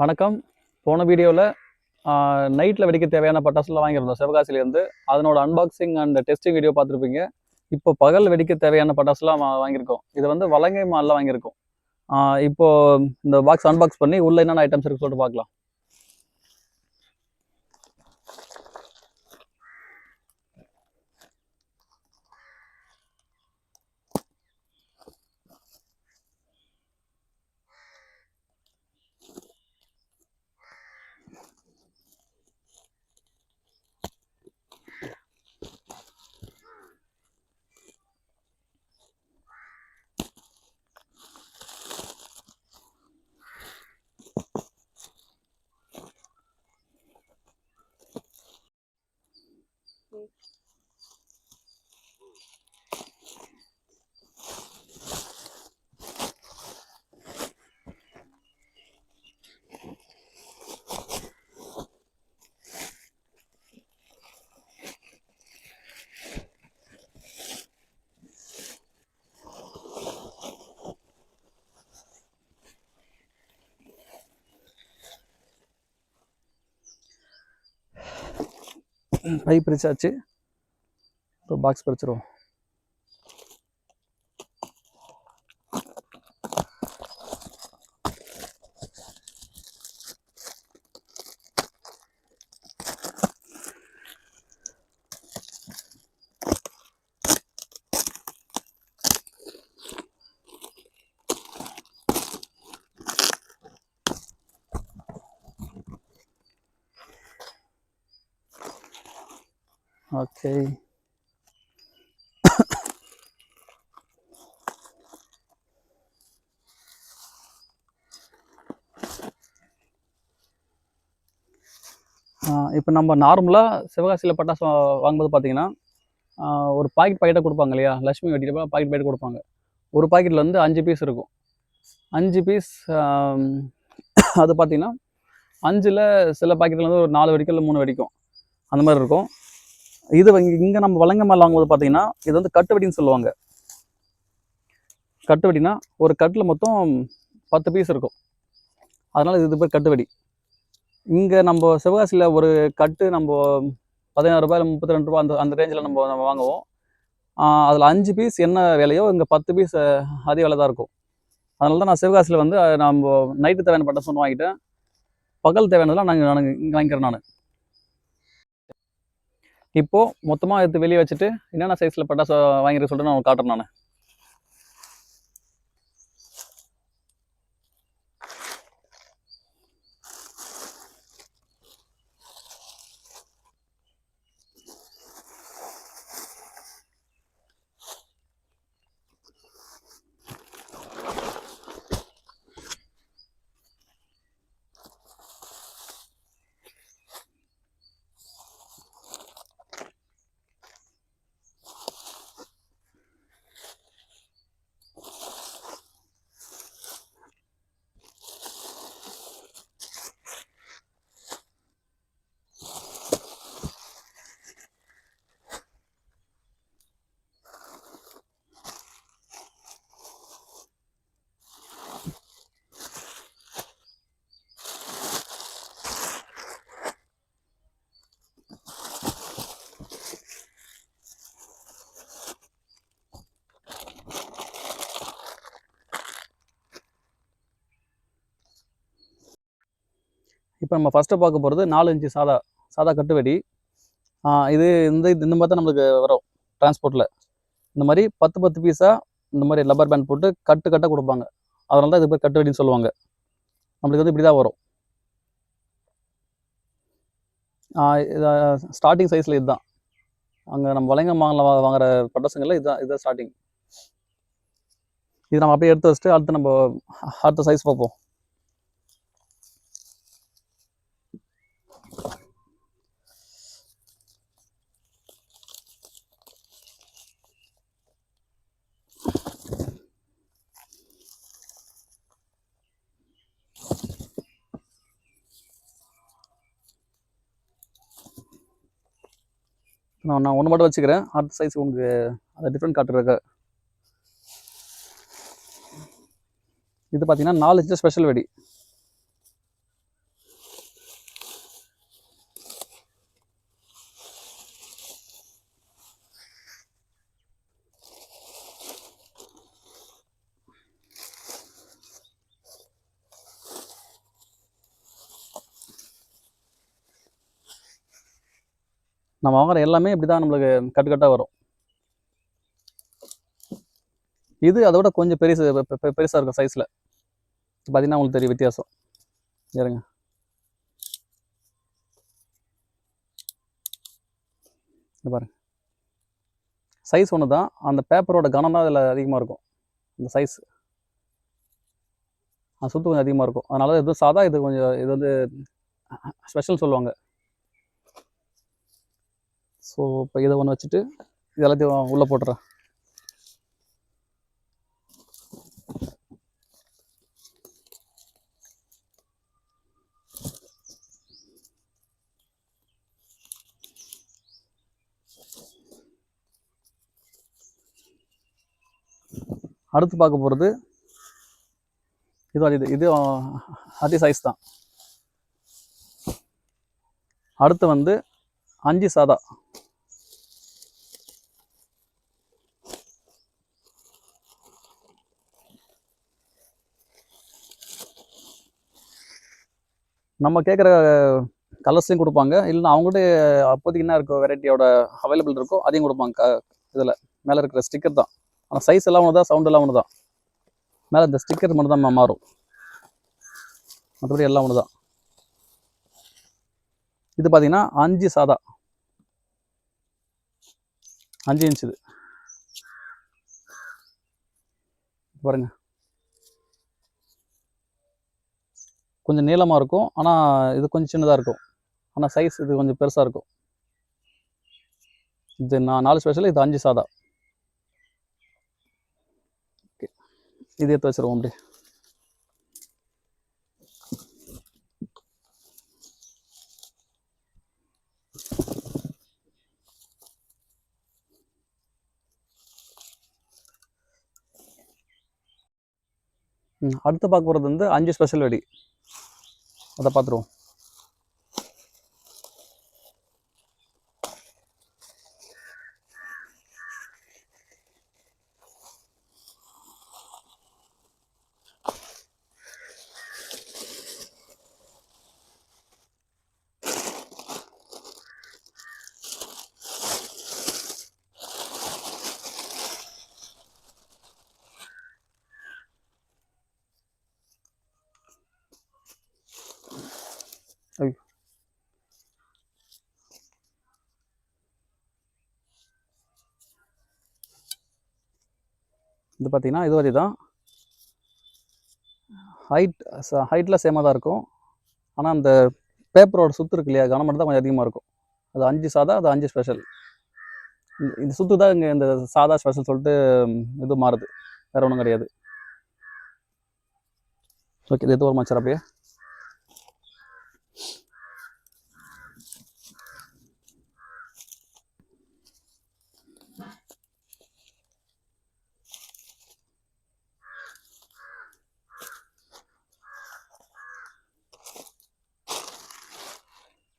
வணக்கம். போன வீடியோவில் நைட்டில் வெடிக்க தேவையான பட்டாசுலாம் வாங்கியிருந்தோம் சிவகாசிலேருந்து அதனோட அன்பாக்சிங் அண்ட் டெஸ்டிங் வீடியோ பார்த்துருப்பீங்க. இப்போ பகல் வெடிக்க தேவையான பட்டாசுலாம் வாங்கியிருக்கோம். இது வந்து வலங்கை மாலில் வாங்கியிருக்கோம். இப்போது இந்த பாக்ஸ் அன்பாக்ஸ் பண்ணி உள்ள என்னென்ன ஐட்டம்ஸ் இருக்கு சொல்லிட்டு பார்க்கலாம். பை பிரிச்சாச்சு இப்போ பாக்ஸ் பிரிச்சிருவோம் ஓகே இப்போ நம்ம நார்மலாக சிவகாசியில் பட்டாசு வாங்கும்போது பார்த்தீங்கன்னா ஒரு பாக்கெட் பாக்கெட்டாக கொடுப்பாங்க இல்லையா? லட்சுமி வெட்டிட்டு பாக்கெட் பாக்கெட் கொடுப்பாங்க. ஒரு பாக்கெட்டில் வந்து அஞ்சு பீஸ் இருக்கும். அஞ்சு பீஸ் அது பார்த்தீங்கன்னா அஞ்சில் சில பாக்கெட்டில் வந்து ஒரு நாலு வெடிக்கும் இல்லை மூணு வெடிக்கும். அந்த மாதிரி இருக்கும். இது இங்கே நம்ம வழங்க மேலே வாங்கும்போது பார்த்தீங்கன்னா இது வந்து கட்டு வெடின்னு சொல்லுவாங்க. கட்டு வெடினா ஒரு கட்டில் மொத்தம் பத்து பீஸ் இருக்கும். அதனால் இது பேர் கட்டு வெடி இங்கே நம்ம சிவகாசியில் ஒரு கட்டு நம்ம பதினாறு ரூபாய் முப்பத்தி ரெண்டு ரூபா அந்த அந்த ரேஞ்சில் நம்ம நம்ம வாங்குவோம். அதில் அஞ்சு பீஸ் என்ன விலையோ இங்கே பத்து பீஸ் அதிக விலை தான் இருக்கும். அதனால தான் நான் சிவகாசியில் வந்து நம்ம நைட்டு தேவையான பட்டாசு ஒன்று வாங்கிட்டேன். பகல் தேவையானதெல்லாம் நாங்கள் நான் இங்கே வாங்கிக்கிறேன் நான். இப்போது மொத்தமாக எடுத்து வெளியே வச்சுட்டு என்னென்ன சைஸில் பட்டாசு வாங்கிருக்க சொல்லிட்டு நான் காட்டுறேன் நான். இப்போ நம்ம ஃபஸ்ட்டு பார்க்க போகிறது நாலு இன்ச்சு சாதா சாதா கட்டுவெடி. இது இந்த இது இந்த மாதிரி தான் நம்மளுக்கு வரும் டிரான்ஸ்போர்ட்டில் இந்த மாதிரி பத்து பத்து பீஸாக இந்த மாதிரி லப்பர் பேண்ட் போட்டு கட்டு கட்டாக கொடுப்பாங்க. அதனால தான் இது பேர் கட்டு வெடின்னு சொல்லுவாங்க. நம்மளுக்கு வந்து இப்படி தான் வரும் ஸ்டார்டிங் சைஸில் இதுதான். அங்கே நம்ம வளைங்க மாங்கல வாங்குற பட்டாசுங்களில் இதுதான் இதுதான் ஸ்டார்டிங் இது நம்ம அப்படியே எடுத்து வச்சுட்டு அடுத்து நம்ம அடுத்த சைஸ் பார்ப்போம். நான் நான் ஒன்று மட்டும் வச்சுக்கிறேன். அடுத்த சைஸ் உங்களுக்கு அதை டிஃப்ரெண்ட் காட்டுறதுக்கு. இது பார்த்தீங்கன்னா நாலு இன்ச்சு ஸ்பெஷல் வெடி. நம்ம வாங்குற எல்லாமே இப்படி தான் நம்மளுக்கு கட்டுக்கட்டாக வரும். இது அதை விட கொஞ்சம் பெருசு பெருசாக இருக்கும் சைஸில் பார்த்தீங்கன்னா உங்களுக்கு தெரியும் வித்தியாசம். இருங்க பாருங்க. சைஸ் ஒன்று தான் அந்த பேப்பரோட கனம் தான் இதில் அதிகமாக இருக்கும். இந்த சைஸ் அது சுத்து கொஞ்சம் அதிகமாக இருக்கும். அதனால இது சாதா இது கொஞ்சம் இது வந்து ஸ்பெஷல் சொல்லுவாங்க. ஸோ இப்போ இதை ஒன்று வச்சுட்டு இது எல்லாத்தையும் உள்ளே போட்டுறேன். அடுத்து பார்க்க போகிறது இது அது இது அதே சைஸ் தான். அடுத்து வந்து அஞ்சு சாதா. நம்ம கேட்குற கலர்ஸ்லையும் கொடுப்பாங்க. இல்லைன்னா அவங்கள்ட்ட அப்போதைக்கு என்ன இருக்கோ வெரைட்டியோட அவைலபிள் இருக்கோ அதையும் கொடுப்பாங்க. க இதில் மேலே இருக்கிற ஸ்டிக்கர் தான். ஆனால் சைஸ் எல்லாம் ஒன்று தான் சவுண்ட் எல்லாம் ஒன்று தான் மேலே இந்த ஸ்டிக்கர் மட்டும் தான் மாறும். மற்றபடி எல்லாம் ஒன்று தான் இது பார்த்தீங்கன்னா அஞ்சு சாதா. அஞ்சு இன்ச்சு இது. கொஞ்சம் நீளமாக இருக்கும். ஆனால் இது கொஞ்சம் சின்னதாக இருக்கும். ஆனால் சைஸ் இது கொஞ்சம் பெருசாக இருக்கும். இது நான் நாலு ஸ்பெஷல் இது அஞ்சு சாதா. ஓகே. இது எடுத்து வச்சுருவோம் அப்படி அடுத்து பார்க்க போகிறது வந்து அஞ்சு ஸ்பெஷல் வெடி. அதை பார்த்துருவோம் ஐயோ இது பார்த்திங்கன்னா இது வரை தான் ஹைட் ஹைட்டில் சேமாக தான் இருக்கும். ஆனால் அந்த பேப்பரோட சுத்து இருக்கு இல்லையா? கனம் மட்டும் தான் கொஞ்சம் அதிகமாக இருக்கும். அது அஞ்சு சாதா அது அஞ்சு ஸ்பெஷல் இந்த சுற்று தான் இங்கே இந்த சாதா ஸ்பெஷல் சொல்லிட்டு இது மாறுது. வேற ஒன்றும் கிடையாது. ஓகே இது எது ஒரு மச்சர் அப்படியே?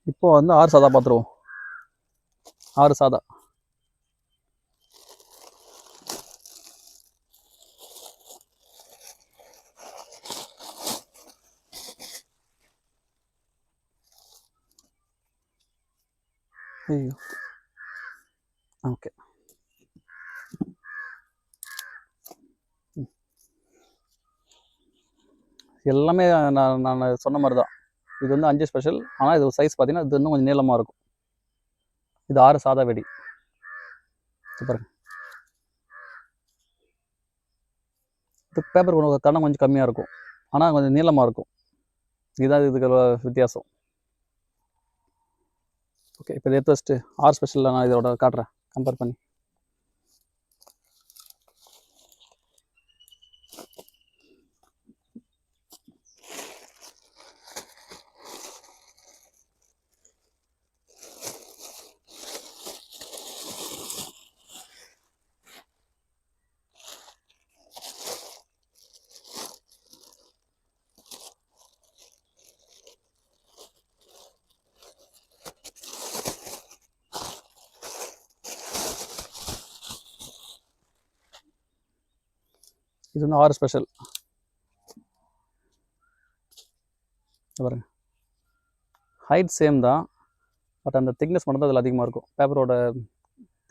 இப்போ வந்து ஆறு சாதா பார்த்துருவோம் ஆறு சாதா. ஐயோ. ஓகே. எல்லாமே நான் நான் சொன்ன மாதிரி தான் இது வந்து அஞ்சு ஸ்பெஷல் ஆனால் இது சைஸ் பார்த்தீங்கன்னா இது இன்னும் கொஞ்சம் நீளமாக இருக்கும். இது ஆறு சாதா வெடி. சூப்பருங்க பாருங்க இது பேப்பர் கொஞ்சம் கணம் கொஞ்சம் கம்மியாக இருக்கும். ஆனால் கொஞ்சம் நீளமாக இருக்கும். இதுதான் இதுக்கு வித்தியாசம். ஓகே இப்போ இதை எடுத்து வச்சுட்டு ஆர் ஸ்பெஷலில் நான் இதோட காட்டுறேன். கம்பேர் பண்ணி. இது வந்து ஆறு ஸ்பெஷல் பாருங்க. ஹைட் சேம் தான். பட் அந்த திக்னஸ் மட்டும் தான் அதில் அதிகமாக இருக்கும். பேப்பரோட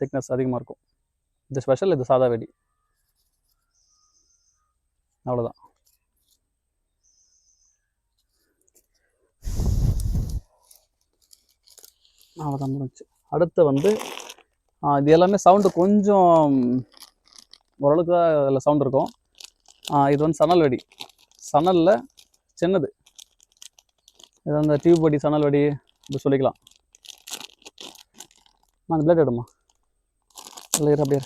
திக்னஸ் அதிகமாக இருக்கும். இது ஸ்பெஷல் இது சாதா வெடி. அவ்வளோதான் அவ்வளோதான் முடிஞ்சு. அடுத்து வந்து இது எல்லாமே சவுண்டு கொஞ்சம் ஓரளவுக்கு தான் இதில் சவுண்ட் இருக்கும். இது வந்து சணல் வெடி. சணலில் சின்னது. இது வந்து டியூப் வடி சணல் வடி இப்படி சொல்லிக்கலாம். அந்த பிளேட் எடுமா? இல்லை இரு, அப்படியே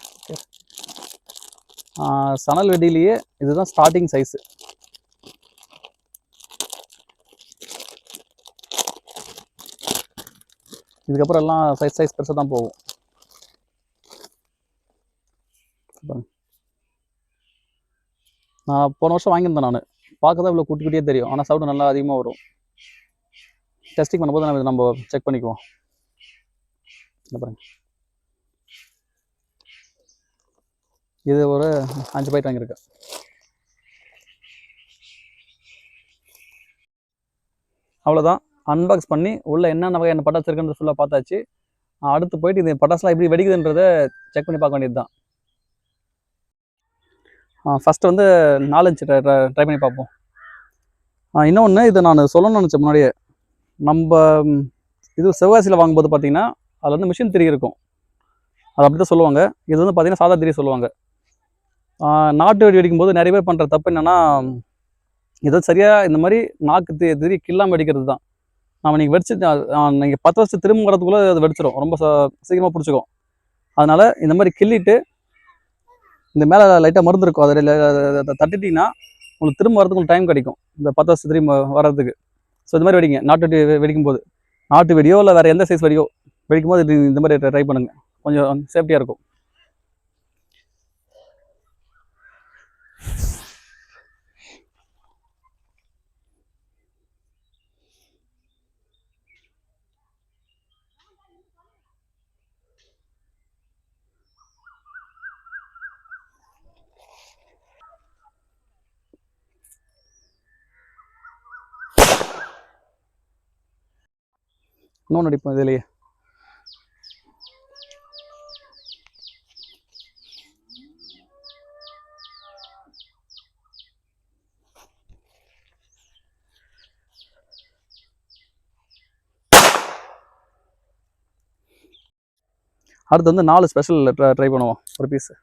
சணல் வெடியிலேயே இதுதான் ஸ்டார்டிங் சைஸு இதுக்கப்புறம் எல்லாம் சைஸ் சைஸ் பெருசாக தான் போகும். நான் போன வருஷம் வாங்கியிருந்தேன் நான். பார்க்க தான் இவ்வளோ குட்டி குட்டியே தெரியும். ஆனால் சவுண்டு நல்லா அதிகமாக வரும். டெஸ்டிங் பண்ணும்போது நம்ம இதை நம்ம செக் பண்ணிக்குவோம். பாருங்க. இது ஒரு அஞ்சு பைட் வாங்கியிருக்கேன். அவ்வளோதான் அன்பாக்ஸ் பண்ணி உள்ளே என்னென்ன வகையான பட்டாசு இருக்குன்றது ஃபுல்லாக பார்த்தாச்சு. அடுத்து போயிட்டு இது பட்டாசுலாம் எப்படி வெடிக்குதுன்றதை செக் பண்ணி பார்க்க வேண்டியது தான் ஃபஸ்ட்டு வந்து நாலஞ்சு ட்ரை பண்ணி பார்ப்போம். இன்னொன்று இது நான் சொல்லணும்னு நினச்சேன் முன்னாடியே நம்ம இது செவ்வாசியில் வாங்கும்போது பார்த்தீங்கன்னா அதில் வந்து மிஷின் திரி இருக்கும். அது அப்படி தான் சொல்லுவாங்க. இது வந்து பார்த்திங்கன்னா சாதா திரி சொல்லுவாங்க. நாட்டு வெடி வெடிக்கும்போது நிறைய பேர் பண்ணுற தப்பு என்னென்னா இது சரியாக இந்த மாதிரி நாக்கு தி திரி கில்லாமல் வெடிக்கிறது தான். நம்ம நீங்கள் வெடிச்சு நீங்கள் பத்து வருஷம் திரும்ப வரதுக்குள்ளே அது வெடிச்சிடும் ரொம்ப ச- சீக்கிரமாக பிடிச்சிக்கும். அதனால் இந்த மாதிரி கிள்ளிட்டு இந்த மேலே லைட்டாக மருந்து இருக்கும். அதில் அதை தட்டிட்டீங்கன்னா உங்களுக்கு திரும்ப வரதுக்கு உங்களுக்கு டைம் கிடைக்கும். இந்த பத்து வருஷம் திரும்ப வர்றதுக்கு. ஸோ இந்த மாதிரி வெடிங்க. நாட்டு வெடி வெடிக்கும் போது நாட்டு வெடியோ இல்லை வேறு எந்த சைஸ் வெடியோ வெடிக்கும் போது இந்த மாதிரி ட்ரை பண்ணுங்கள் கொஞ்சம் சேஃப்டியாக இருக்கும். இன்னொன்று அடிப்போம் இதுலேயே. அடுத்து வந்து நாலு ஸ்பெஷல் ட்ரை பண்ணுவோம் ஒரு பீஸு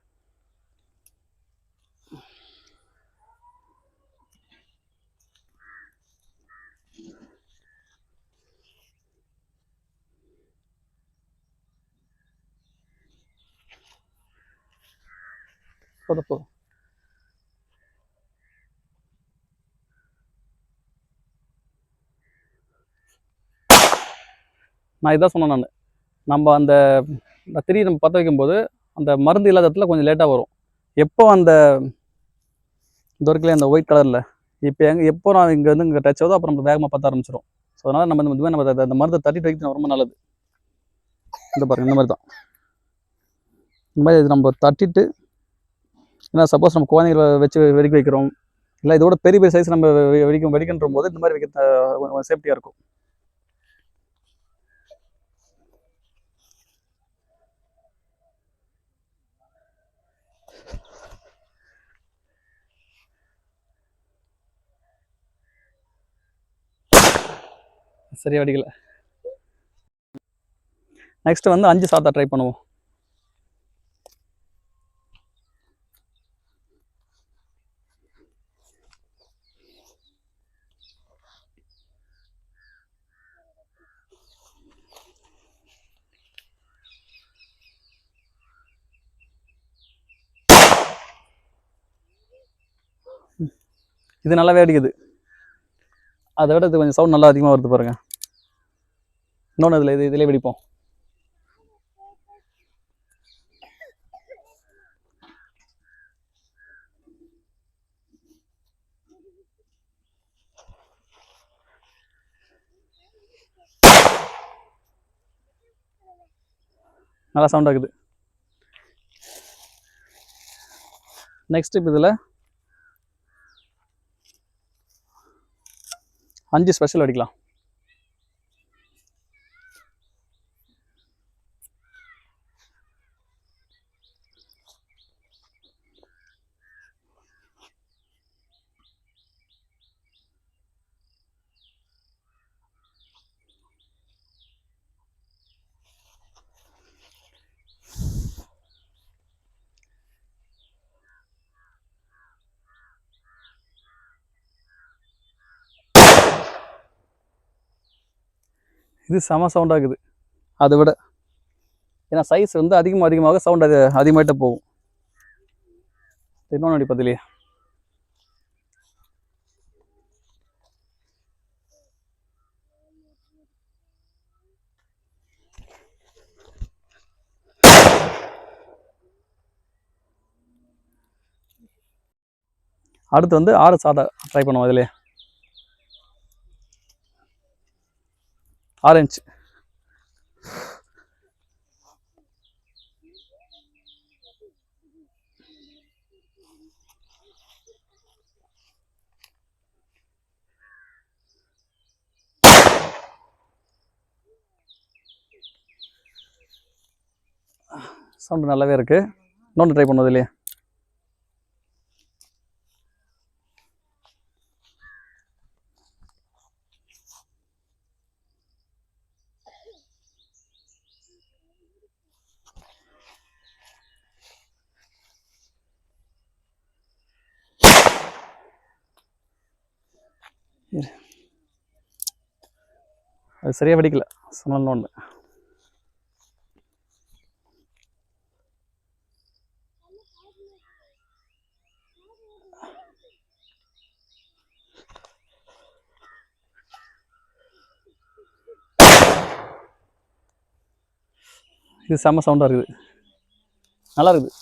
போதும் போதும் நான் இதான் சொன்னேன் நான். நம்ம அந்த திடீர் திரி நம்ம பற்ற வைக்கும்போது அந்த மருந்து இல்லாத இடத்துல கொஞ்சம் லேட்டாக வரும். எப்போ அந்த இந்த அந்த ஒயிட் கலரில் இப்போ எங்கே எப்போ நான் இங்கே வந்து இங்கே டச் ஆகுதோ அப்புறம் நம்ம வேகமாக பார்த்த ஆரம்பிச்சிடும் ஸோ அதனால் நம்ம இந்த மாதிரி நம்ம அந்த- மருந்தை தட்டிட்டு வைக்கிறது ரொம்ப நல்லது. இந்த பாருங்கள் இந்த மாதிரி தான். இந்த மாதிரி இது நம்ம தட்டிட்டு ஏன்னா சப்போஸ் நம்ம குழந்தைகளை வச்சு வெடிக்க வைக்கிறோம். இல்லை இதோட பெரிய பெரிய சைஸ் நம்ம வெ- வெடிக்கும் வெடிக்கின்ற போது இந்த மாதிரி வைக்க சேஃப்டியாக இருக்கும். சரியா வெடிக்கல. நெக்ஸ்ட் வந்து அஞ்சு சாத்தா ட்ரை பண்ணுவோம். இது நல்லாவே அடிக்குது. அதை விட இது கொஞ்சம் சவுண்ட் நல்லா அதிகமாக வருது பாருங்க. இன்னொன்று இதில் இது இதிலே வெடிப்போம். நல்லா சவுண்ட் ஆகுது. நெக்ஸ்ட் இப்போ இதில் அஞ்சு ஸ்பெஷல் அடிக்கலாம். இது செம சவுண்ட் ஆகுது. அதை விட ஏன்னா சைஸ் வந்து அதிகமாக அதிகமாக சவுண்ட் அது அதிகமாகிட்ட போகும். இன்னொன்று அடி பதிலையே அடுத்து வந்து ஆறு சாதா ட்ரை பண்ணுவோம் இதுலயே. ஆரஞ்சு. சவுண்டு நல்லாவே இருக்கு. இன்னொன்று ட்ரை பண்ணுவது இல்லையா அது சரியாக வெடிக்கல. சொன்னாலும் ஒன்று இது செம்ம சவுண்டாக இருக்குது. நல்லா இருக்குது.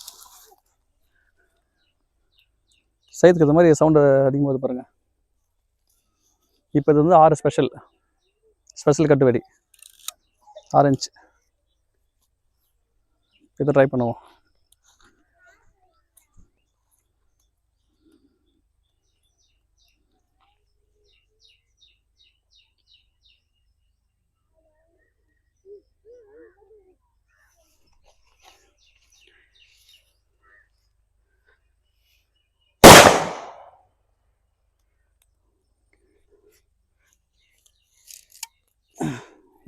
சைத்துக்கு மாதிரி சவுண்டு அதிகமாக பாருங்கள் இப்போ இது வந்து ஆறு ஸ்பெஷல் ஸ்பெஷல் கட்டுவடி. ஆரஞ்சு இதை ட்ரை பண்ணுவோம்.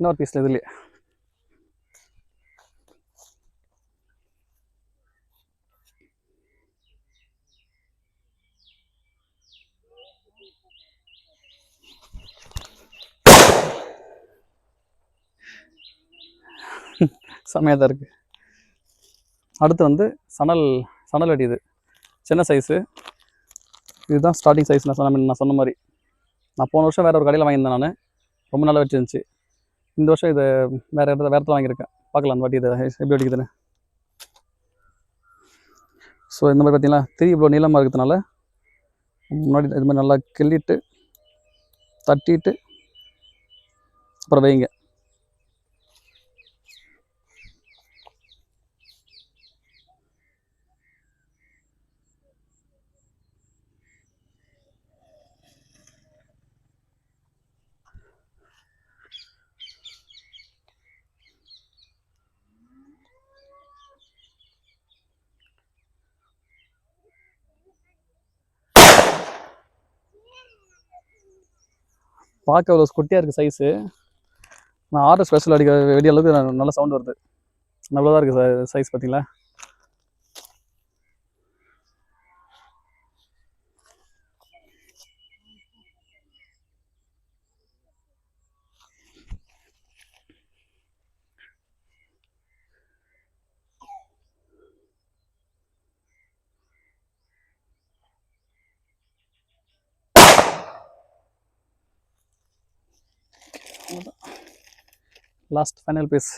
இன்னொரு பீஸில் இதுலேயே. செம்மையாக தான் இருக்குது அடுத்து வந்து சணல் சணல் அடி இது. சின்ன சைஸு இதுதான் ஸ்டார்டிங் சைஸ் நான் சொன்ன நான் சொன்ன மாதிரி. நான் போன வருஷம் வேற ஒரு கடையில் வாங்கியிருந்தேன் நான். ரொம்ப நல்லா வச்சுருந்துச்சி. இந்த வருஷம் இது வேறு இடத்துல வேறு இடத்துல வாங்கியிருக்கேன். பார்க்கலாம் அந்த வாட்டி இதை எப்படி வெடிக்குதுன்னு ஸோ இந்த மாதிரி பார்த்தீங்களா திரி இவ்வளோ நீளமாக இருக்கிறதுனால முன்னாடி இது மாதிரி நல்லா கிள்ளிட்டு தட்டிட்டு அப்புறம் வைங்க. பார்க்க அவ்வளோ குட்டியாக இருக்குது சைஸு நான் ஆர்டர் ஸ்பெஷல் அடிக்க வெடிய அளவுக்கு நல்ல சவுண்ட் வருது. நல்லதாக இருக்குது சைஸ் பார்த்தீங்களா? லாஸ்ட் ஃபைனல் பீஸ்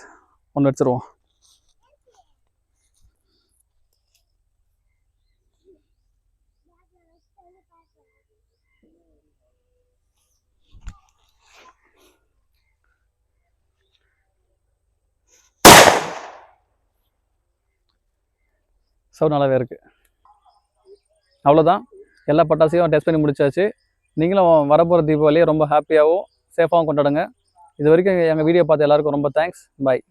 ஒன்று வச்சுருவோம் சவுண்ட் நல்லாவே இருக்குது அவ்வளோதான் எல்லா பட்டாசையும் டெஸ்ட் பண்ணி முடிச்சாச்சு. நீங்களும் வரப்போகிற தீபாவளியை ரொம்ப ஹாப்பியாகவும் சேஃபாகவும் கொண்டாடுங்க. இது வரைக்கும் எங்கள் வீடியோ பார்த்த எல்லாருக்கும் ரொம்ப தேங்க்ஸ் பாய்